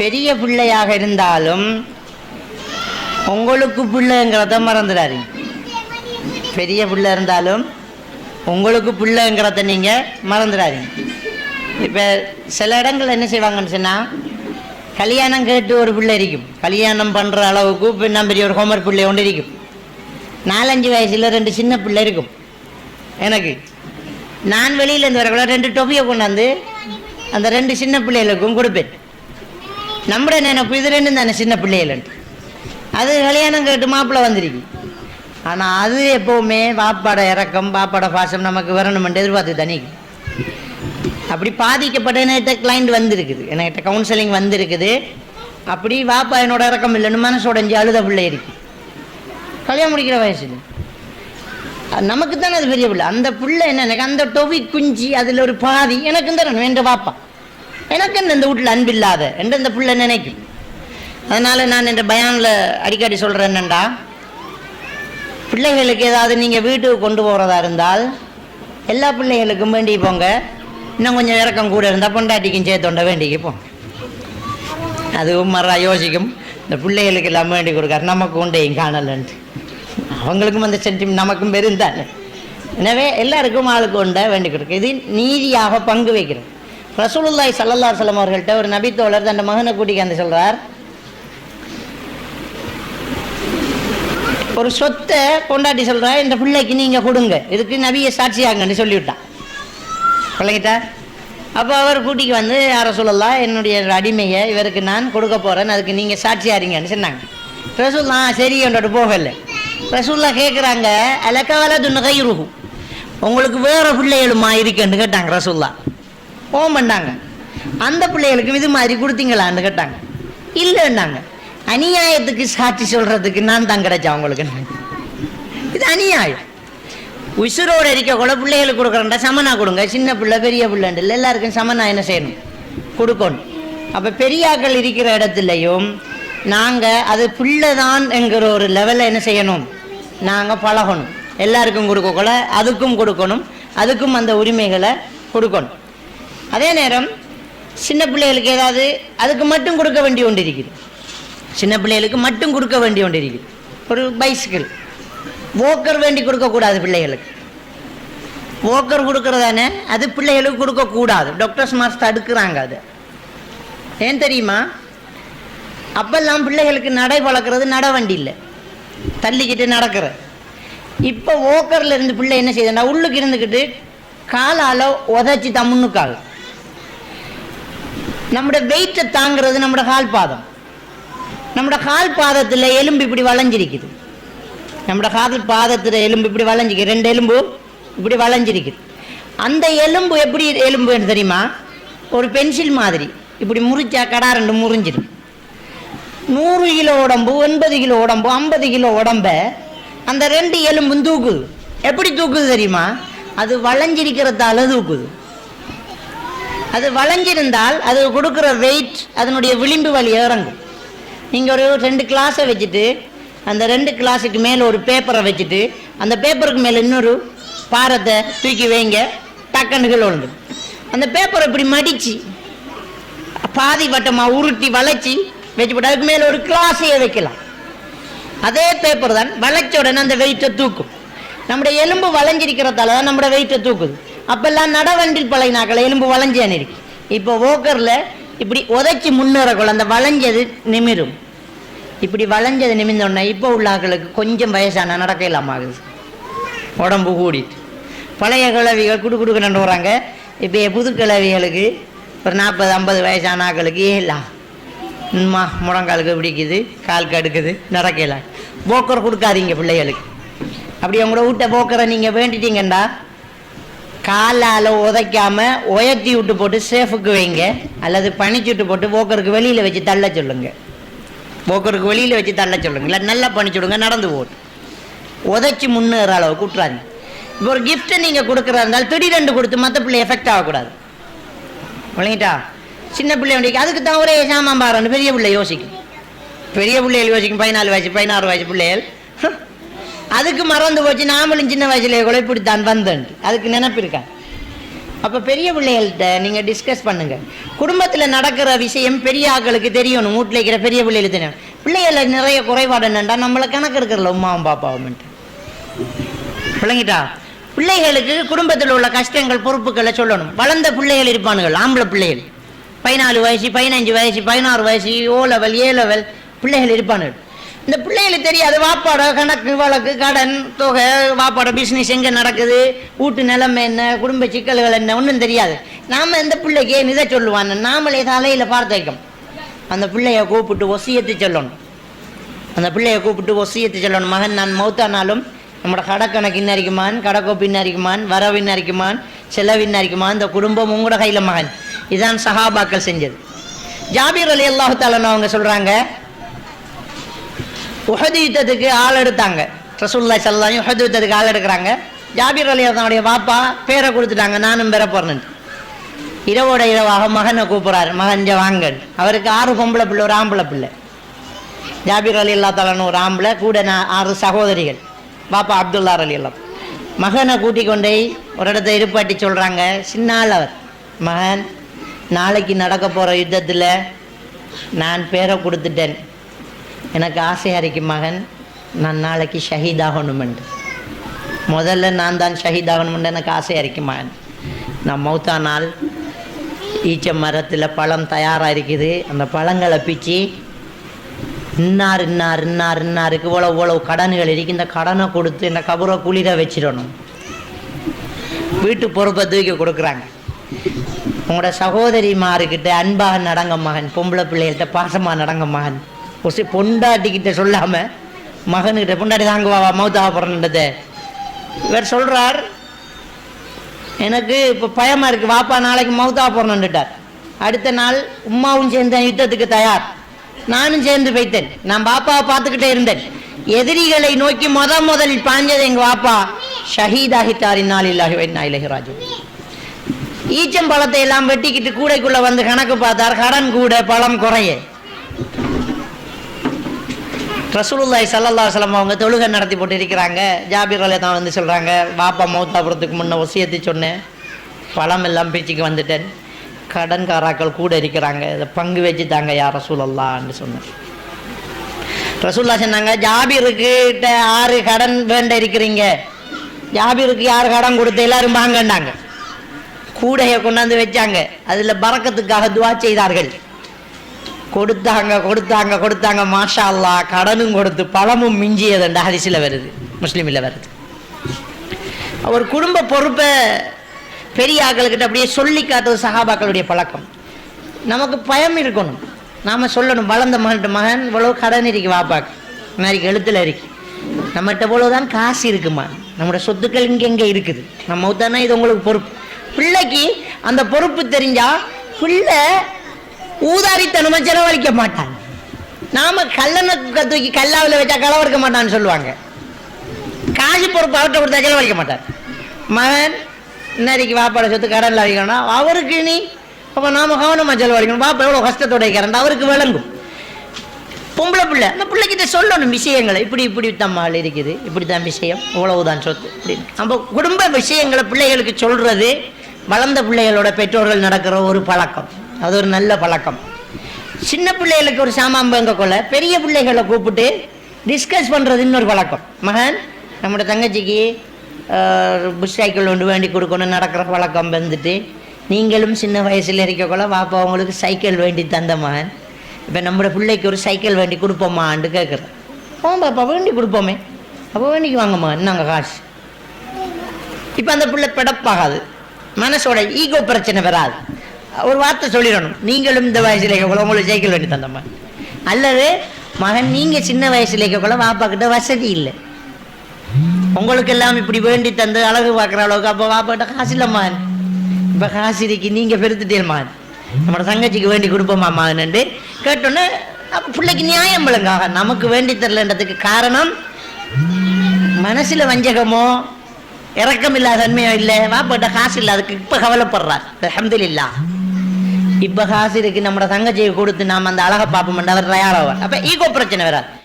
பெரிய பிள்ளையாக இருந்தாலும் உங்களுக்கு பிள்ளைங்கிறத மறந்துடாதீங்க. பெரிய பிள்ளை இருந்தாலும் உங்களுக்கு பிள்ளைங்கிறத நீங்கள் மறந்துடாதீங்க. இப்போ சில இடங்கள் என்ன செய்வாங்கன்னு சொன்னால் கல்யாணம் கேட்டு ஒரு பிள்ளை இருக்கும். கல்யாணம் பண்ணுற அளவுக்கு பின்ன பெரிய ஒரு ஹோம்ஒர்க் பிள்ளை ஒன்று இருக்கும். நாலஞ்சு வயசில் ரெண்டு சின்ன பிள்ளை இருக்கும். எனக்கு நான் வெளியிலேருந்து வரக்குள்ள ரெண்டு டொபியை கொண்டாந்து அந்த ரெண்டு சின்ன பிள்ளைகளுக்கும் கொடுப்பேன். நம்மட நினைப்பு இது ரெண்டும் தானே சின்ன பிள்ளைகளன்ட்டு அது கல்யாணம் கேட்டு மாப்பிள்ளை வந்திருக்கு. ஆனால் அது எப்போவுமே வாப்பாட இறக்கம் பாப்பாட பாசம் நமக்கு வரணுமென்று எதிர்பார்த்து தனிக்கு அப்படி பாதிக்கப்பட்ட என்கிட்ட கிளைண்ட் வந்திருக்குது. என்கிட்ட கவுன்சிலிங் வந்திருக்குது. அப்படி வாப்பா என்னோட இறக்கம் இல்லைன்னு மனசு உடஞ்சி அழுத பிள்ளை இருக்கு. கல்யாணம் முடிக்கிற வயசுல. அது நமக்கு தானே அது பெரிய பிள்ளை. அந்த பிள்ளை என்ன எனக்கு அந்த டொவி குஞ்சு அதில் ஒரு பாதி எனக்கு தரணும் என்ற வாப்பா. எனக்கு என்ன இந்த வீட்டில் அன்பில்லாத? என்று இந்த பிள்ளை நினைக்கும். அதனால் நான் இந்த பயானில் அடிக்கடி சொல்கிறேன் என்னண்டா? பிள்ளைகளுக்கு ஏதாவது நீங்கள் வீட்டுக்கு கொண்டு போகிறதா இருந்தால் எல்லா பிள்ளைகளுக்கும் வேண்டி போங்க. இன்னும் கொஞ்சம் இறக்கம் கூட இருந்தால் பொண்டாட்டிக்கும் சேர்த்தோண்ட வேண்டிக்கு போ. அதுவும் மறா யோசிக்கும். இந்த பிள்ளைகளுக்கு எல்லாம் வேண்டி கொடுக்காரு. நமக்கு உண்டையும் காணலன்ட்டு. அவங்களுக்கும் அந்த சென்டிமெண்ட் நமக்கும் பெருந்தானே. எனவே எல்லாருக்கும் ஆளுக்கு உண்டை வேண்டி கொடுக்க. இது நீதியாக பங்கு வைக்கிறது ரசூலுல்லாய் சல்லல்லா சலம் அவர்கள்ட்ட ஒரு நபித்தோழர் தன் மகனை கூட்டிக்காந்து சொல்கிறார் ஒரு சொத்தை கொண்டாட்டி சொல்கிறா இந்த பிள்ளைக்கு நீங்கள் கொடுங்க இதுக்கு நபியை சாட்சியாங்கன்னு சொல்லிவிட்டான். பிள்ளைங்கிட்டா அப்போ அவர் கூட்டிக்கு வந்து யார சொல்லலாம் என்னுடைய அடிமையை இவருக்கு நான் கொடுக்க போகிறேன் அதுக்கு நீங்கள் சாட்சியாரிங்கன்னு சொன்னாங்க. ரசூல்லா சரி என்னோட போகல. ரசூல்லா கேட்குறாங்க அலக்கவல இருக்கும் உங்களுக்கு வேறு பிள்ளைகளுமா இருக்குன்னு கேட்டாங்க ரசூல்லா ஓம் பண்ணாங்க. அந்த பிள்ளைகளுக்கும் இது மாதிரி கொடுத்தீங்களான்னு கேட்டாங்க. இல்லைன்னாங்க. அநியாயத்துக்கு சாட்சி சொல்கிறதுக்கு நான் தான் கிடைச்சேன் அவங்களுக்கு இது அநியாயம். உசுரோடு இருக்க கூட பிள்ளைகளுக்கு கொடுக்குறேன்டா சமனா கொடுங்க. சின்ன பிள்ளை பெரிய பிள்ளைண்டு இல்லை எல்லாருக்கும் சமனா என்ன செய்யணும்? கொடுக்கணும். அப்போ பெரியாக்கள் இருக்கிற இடத்துலையும் நாங்கள் அது பிள்ளை தான் என்கிற ஒரு லெவலில் என்ன செய்யணும்? நாங்கள் பழகணும். எல்லாருக்கும் கொடுக்கக்கூட அதுக்கும் கொடுக்கணும். அதுக்கும் அந்த உரிமைகளை கொடுக்கணும். அதே நேரம் சின்ன பிள்ளைகளுக்கு ஏதாவது அதுக்கு மட்டும் கொடுக்க வேண்டி ஒன்று இருக்குது சின்ன பிள்ளைகளுக்கு மட்டும் கொடுக்க வேண்டி ஒன்று இருக்குது ஒரு பைசிக்கிள் ஓக்கர் வேண்டி கொடுக்கக்கூடாது பிள்ளைகளுக்கு. ஓக்கர் கொடுக்கறதானே? அது பிள்ளைகளுக்கு கொடுக்கக்கூடாது. டாக்டர்ஸ் மாஸ்டர் தடுக்கிறாங்க அது. ஏன் தெரியுமா? அப்பெல்லாம் பிள்ளைகளுக்கு நடை வளர்க்குறது நட வண்டி இல்லை. தள்ளிக்கிட்டு நடக்கிற. இப்போ ஓக்கரில் இருந்து பிள்ளை என்ன செய்யுதுன்னா உள்ளுக்கு இருந்துக்கிட்டு காலால் உதச்சி தம்முன்னு காலம் நம்மளோட வெயிட்டை தாங்கிறது நம்மளோட கால் பாதம் நம்மளோட கால் பாதத்தில் எலும்பு இப்படி வளைஞ்சிருக்குது. நம்மளோட காதல் பாதத்தில் எலும்பு இப்படி வளைஞ்சிக்கு ரெண்டு எலும்பு இப்படி வளைஞ்சிருக்குது. அந்த எலும்பு எப்படி எலும்புன்னு தெரியுமா? ஒரு பென்சில் மாதிரி. இப்படி முறிச்சா கடா ரெண்டு முறிஞ்சிடும் நூறு கிலோ உடம்பு எண்பது கிலோ உடம்பு ஐம்பது கிலோ உடம்ப அந்த ரெண்டு எலும்பும் தூக்குது. எப்படி தூக்குது தெரியுமா? அது வளைஞ்சிருக்கிறதால தூக்குது. அது வளைஞ்சிருந்தால் அது கொடுக்குற வெயிட் அதனுடைய விளிம்பு வலி இறங்கும். நீங்கள் ஒரு ரெண்டு கிளாஸை வச்சுட்டு அந்த ரெண்டு கிளாஸுக்கு மேலே ஒரு பேப்பரை வச்சுட்டு அந்த பேப்பருக்கு மேலே இன்னொரு பாரத்தை தூக்கி வைங்க டக்கண்டுகள் உண்டு அந்த பேப்பரை இப்படி மடித்து பாதி வட்டமாக உருட்டி வளைச்சி வச்சு அதுக்கு மேலே ஒரு கிளாஸையே வைக்கலாம். அதே பேப்பர் தான் வளைச்ச உடனே அந்த வெயிட்டை தூக்கும். நம்முடைய எலும்பு வளைஞ்சிருக்கிறதால தான் நம்மளோட வெயிட்டை தூக்குது. அப்பெல்லாம் நடவண்டில் பழையினாக்கள் எலும்பு வளைஞ்சான் இருக்கு. இப்போ ஓக்கரில் இப்படி உதைச்சி முன்னேறக்குள்ள அந்த வளைஞ்சது நிமிரும். இப்படி வளைஞ்சது நிமிந்தோடனே இப்போ உள்ள ஆக்களுக்கு கொஞ்சம் வயசான நடக்க இல்லாமாகுது உடம்பு கூடிட்டு. பழைய கிழவிகள் குடு குடுக்கணுன்னு வராங்க. இப்போ புது கிழவிகளுக்கு ஒரு நாற்பது ஐம்பது வயசான ஆக்களுக்கு ஏலாம் மா முழங்காலுக்கு பிடிக்குது கால் கடுக்குது நடக்கலாம் போக்கர் கொடுக்காதீங்க பிள்ளைகளுக்கு. அப்படி உங்களோட வீட்டை போக்கரை நீங்கள் வேண்டிட்டீங்கண்டா? காலால் உதைக்காம உயர்த்தி விட்டு போட்டு சேஃபுக்கு வைங்க. அல்லது பனிச்சுட்டு போட்டு போக்கருக்கு வெளியில் வச்சு தள்ள சொல்லுங்க. போக்கருக்கு வெளியில் வச்சு தள்ள சொல்லுங்க. இல்லை நல்லா பணிச்சுடுங்க நடந்து போட்டு உதைச்சி முன்னேற அளவு கூட்டுறாங்க இப்போ ஒரு கிஃப்ட்டை நீங்கள் கொடுக்குறா இருந்தால் திடீரெண்டு கொடுத்து மற்ற பிள்ளை எஃபெக்ட் ஆகக்கூடாது. விளங்கிட்டா சின்ன பிள்ளை வண்டிக்கு அதுக்கு தான் ஒரே சாமான் பாருன்னு பெரிய பிள்ளை யோசிக்கும். பெரிய பிள்ளைகள் யோசிக்கும் பதினாலு வயசு பதினாறு வயசு பிள்ளைகள். அதுக்கு மறந்து போச்சு. நாமளும் சின்ன வயசுல கூட இப்படித்தான் வந்தேன்ட்டு. அதுக்கு நினப்பு இருக்கா? அப்போ பெரிய பிள்ளைகள்கிட்ட நீங்கள் டிஸ்கஸ் பண்ணுங்கள் குடும்பத்தில் நடக்கிற விஷயம் பெரிய ஆட்களுக்கு தெரியணும். வீட்டில் இருக்கிற பெரிய பிள்ளைகளுக்கு தெரியும் பிள்ளைகள நிறைய குறைபாடு என்னண்டா? நம்மளை கணக்கு இருக்கிறல உமாவும் பாப்பாவும்ட்டு பிள்ளைங்கிட்டா பிள்ளைகளுக்கு குடும்பத்தில் உள்ள கஷ்டங்கள் பொறுப்புகளை சொல்லணும். வளர்ந்த பிள்ளைகள் இருப்பானுகள் ஆம்பளை பிள்ளைகள். பதினாலு வயசு பதினஞ்சு வயசு பதினாறு வயசு ஓ லெவல் ஏ லெவல் பிள்ளைகள் இருப்பானுகள். இந்த பிள்ளைகளுக்கு தெரியாது வாப்பாட கணக்கு வழக்கு கடன் தொகை வாப்பாட பிஸ்னஸ் எங்கே நடக்குது வீட்டு நிலைமை என்ன குடும்ப சிக்கல்கள் என்ன ஒன்றும் தெரியாது. நாம் இந்த பிள்ளைக்கு இதை சொல்லுவான் நாமளே தலையில் பார்த்து வைக்கணும். அந்த பிள்ளைய கூப்பிட்டு ஒசியத்து சொல்லணும். அந்த பிள்ளைய கூப்பிட்டு ஒசியத்து சொல்லணும். மகன் நான் மௌத்தானாலும் நம்மளோட கடக்கணக்கு இன்னரிக்குமான் கடக்கோப்பு இன்னரிக்குமான் வரவு இன்னரிக்குமான் செலவு இன்னரிக்குமான் இந்த குடும்பம் உங்களோட கையில் மகன். இதான் சஹாபாக்கள் செஞ்சது. ஜாபீர் அலி அல்லாஹு அவங்க சொல்கிறாங்க உஹது யுத்தத்துக்கு ஆள் எடுத்தாங்க. ரசூல்லா சல்லாயும் உஹது யுத்தத்துக்கு ஆள் எடுக்கிறாங்க. ஜாபீர் அலி அதனுடைய பாப்பா பேரை கொடுத்துட்டாங்க நானும் பெற போறேன் இரவோட இரவாக மகனை கூப்பிட்றாரு மகன் வாங்கன் அவருக்கு ஆறு பொம்பளை பிள்ளை ஒரு ஆம்பளை பிள்ளை. ஜாபீர் அலி அல்லா தலான்னு ஒரு ஆம்பளை கூட நான் ஆறு சகோதரிகள். பாப்பா அப்துல்லா அலி அல்லா மகனை கூட்டிக் கொண்டு போய் ஒரு இடத்த இருப்பாட்டி சொல்கிறாங்க சின்னால் அவர். மகன் நாளைக்கு நடக்க போகிற யுத்தத்தில் நான் பேரை கொடுத்துட்டேன். எனக்கு ஆசையாக இருக்கு மகன் நான் நாளைக்கு ஷஹீதாகணுமெண்டு. முதல்ல நான் தான் ஷஹீதாகணுமெண்டு எனக்கு ஆசையாக இருக்கு மகன். நான் மௌத்தானால் ஈச்ச மரத்தில் பழம் தயாராக இருக்குது. அந்த பழங்களை பிச்சு இன்னார் இன்னார் இன்னார் இன்னாருக்கு இவ்வளோ இவ்வளோ கடன்கள் இருக்குது இந்த கடனை கொடுத்து இந்த கபரை குளிர வச்சிடணும். வீட்டு பொறுப்பை தூக்கி கொடுக்குறாங்க. உங்களோட சகோதரிமாருக்கிட்ட அன்பாக நடங்க மகன். பொம்பளை பிள்ளைகள்கிட்ட பாசமாக நடங்க மகன். கொசு பொண்டாட்டிக்கிட்ட சொல்லாமல் மகனுக்கிட்ட பொண்டாட்டி தாங்க வா மௌத்தாக போகிறன்றதை இவர் சொல்கிறார் எனக்கு இப்போ பயமாக இருக்குது வாப்பா நாளைக்கு மௌத்தாக போகிறேன்னுட்டார் அடுத்த நாள் உமாவும் சேர்ந்தேன் யுத்தத்துக்கு தயார். நானும் சேர்ந்து வைத்தேன் நான் பாப்பாவை பார்த்துக்கிட்டே இருந்தேன். எதிரிகளை நோக்கி முத முதலில் பாஞ்சது எங்கள் வாப்பா. ஷஹீதாகிட்டார் இந்நாள் இல்லாஹி வைநாயிலகி ராஜு ஈச்சம்பழத்தை எல்லாம் வெட்டிக்கிட்டு கூடைக்குள்ளே வந்து கணக்கு பார்த்தார். கடன் கூட பழம் குறைய. ரசூலுல்லாய் சல்லல்லா சலம் அவங்க தொழுகை நடத்தி போட்டு இருக்கிறாங்க ஜாபீர் தான் வந்து சொல்கிறாங்க பாப்பா மௌத்தாபுரத்துக்கு முன்னே ஒசியத்தை சொன்னேன் பழம் எல்லாம் பேச்சுக்கு வந்துட்டேன். கடன்காராக்கள் கூட இருக்கிறாங்க. இதை பங்கு வச்சு தாங்க யார் ரசூலல்லான்னு சொன்னேன் ரசூல்லா சொன்னாங்க ஜாபீருக்கு ஆறு கடன் வேண்ட இருக்கிறீங்க. ஜாபீருக்கு யார் கடன் கொடுத்து எல்லாரும் வாங்கண்டாங்க கூடையை கொண்டாந்து வச்சாங்க. அதில் பறக்கத்துக்காக துவா செய்தார்கள். கொடுத்தாங்க கொடுத்தாங்க கொடுத்தாங்க. மாஷா அல்லா கடனும் கொடுத்து பழமும் மிஞ்சியதுண்டு ஹரிசில் வருது. முஸ்லீமில் வருது. ஒரு குடும்ப பொறுப்பை பெரிய ஆட்கள்கிட்ட அப்படியே சொல்லி காட்டுறது சகாபாக்களுடைய பழக்கம். நமக்கு பயம் இருக்கணும். நாம் சொல்லணும் வளர்ந்த மகன்கிட்ட மகன் இவ்வளோ கடன் இருக்கு வாப்பாக்கு. மாதிரி எழுத்துல இருக்கு. நம்மகிட்ட இவ்வளோதான் காசு இருக்குமா? நம்மளோட சொத்துக்கள் இங்கே எங்கே இருக்குது. நம்ம தானே இது உங்களுக்கு பொறுப்பு. பிள்ளைக்கு அந்த பொறுப்பு தெரிஞ்சால் பிள்ளை ஊதாரித்தனமா செலவழிக்க மாட்டான். நாம கல்லணை தூக்கி கல்லாவில் வச்சா களவறுக்க மாட்டான்னு சொல்லுவாங்க. காசு பொறுப்பு அவர்கிட்ட கொடுத்தா செலவழிக்க மாட்டார். மகன் இன்னைக்கு வாப்பாட சொத்து கடனில் வைக்கணும் அவருக்கு நீ அப்போ நாம கவனமாக செலவழிக்கணும். பாப்பா எவ்வளோ கஷ்டத்தோட இருக்கிறான். அவருக்கு விளங்கும். பொம்பளை பிள்ளை அந்த பிள்ளைக்கிட்ட சொல்லணும். விஷயங்களை. இப்படி இப்படி தம்மாள் இருக்குது. இப்படி தான் விஷயம். இவ்வளவுதான் சொத்து. அப்படின்னு. நம்ம குடும்ப விஷயங்களை பிள்ளைகளுக்கு சொல்கிறது வளர்ந்த பிள்ளைகளோட பெற்றோர்கள் நடக்கிற ஒரு பழக்கம். அது ஒரு நல்ல பழக்கம். சின்ன பிள்ளைகளுக்கு ஒரு சாமான் பங்க கொள்ள பெரிய பிள்ளைகளை கூப்பிட்டு டிஸ்கஸ் பண்ணுறது இன்னொரு பழக்கம். மகன் நம்மளோட தங்கச்சிக்கு புஷ் சைக்கிள் ஒன்று வேண்டி கொடுக்கணும் நடக்கிற பழக்கம் வந்துட்டு நீங்களும் சின்ன வயசில் இருக்கக்குள்ள வாப்பா உங்களுக்கு சைக்கிள் வேண்டி தந்த மகன். இப்போ நம்மளோட பிள்ளைக்கு ஒரு சைக்கிள் வேண்டி கொடுப்போமான்னு கேட்குறேன் ஓ பாப்பா வேண்டி கொடுப்போமே. அப்போ வேண்டிக்கு வாங்கம்மா நாங்கள் காசு. இப்போ அந்த பிள்ளை பிடப்பாகாது. மனசோட ஈகோ பிரச்சனை வராது. ஒரு வார்த்தை சொல்லிடணும். நீங்களும் இந்த வயசுல இருக்கக்குள்ள உங்களுக்கு சைக்கிள் வேண்டி தந்தம்மா. அல்லது மகன் நீங்கள் சின்ன வயசுல இருக்கக்குள்ள வாப்பா கிட்ட வசதி இல்லை. உங்களுக்கு எல்லாம் இப்படி வேண்டி தந்து அழகு பார்க்குற அளவுக்கு அப்போ வாப்பாட்ட காசு இல்லைம்மா இப்போ காசு இருக்கு நீங்கள் பெருத்துட்டேம்மா நம்மளோட தங்கச்சிக்கு வேண்டி கொடுப்போம்மா மகனண்டு கேட்டோன்னே அப்போ பிள்ளைக்கு நியாயம் விளங்காக. நமக்கு வேண்டி தரலன்றதுக்கு காரணம் மனசில் வஞ்சகமோ இறக்கம் இல்லாத தன்மையோ இல்லை. வாப்பாட்ட காசு இல்லை அதுக்கு இப்போ கவலைப்படுறார். அஹமதுல்லா இப்ப காசு இருக்கு நம்மளோட தங்கச்சியை கொடுத்து நாம் அந்த அழகை பார்ப்போம்ட்டு அவர் தயாராவார். அப்போ ஈகோ பிரச்சனை வராது.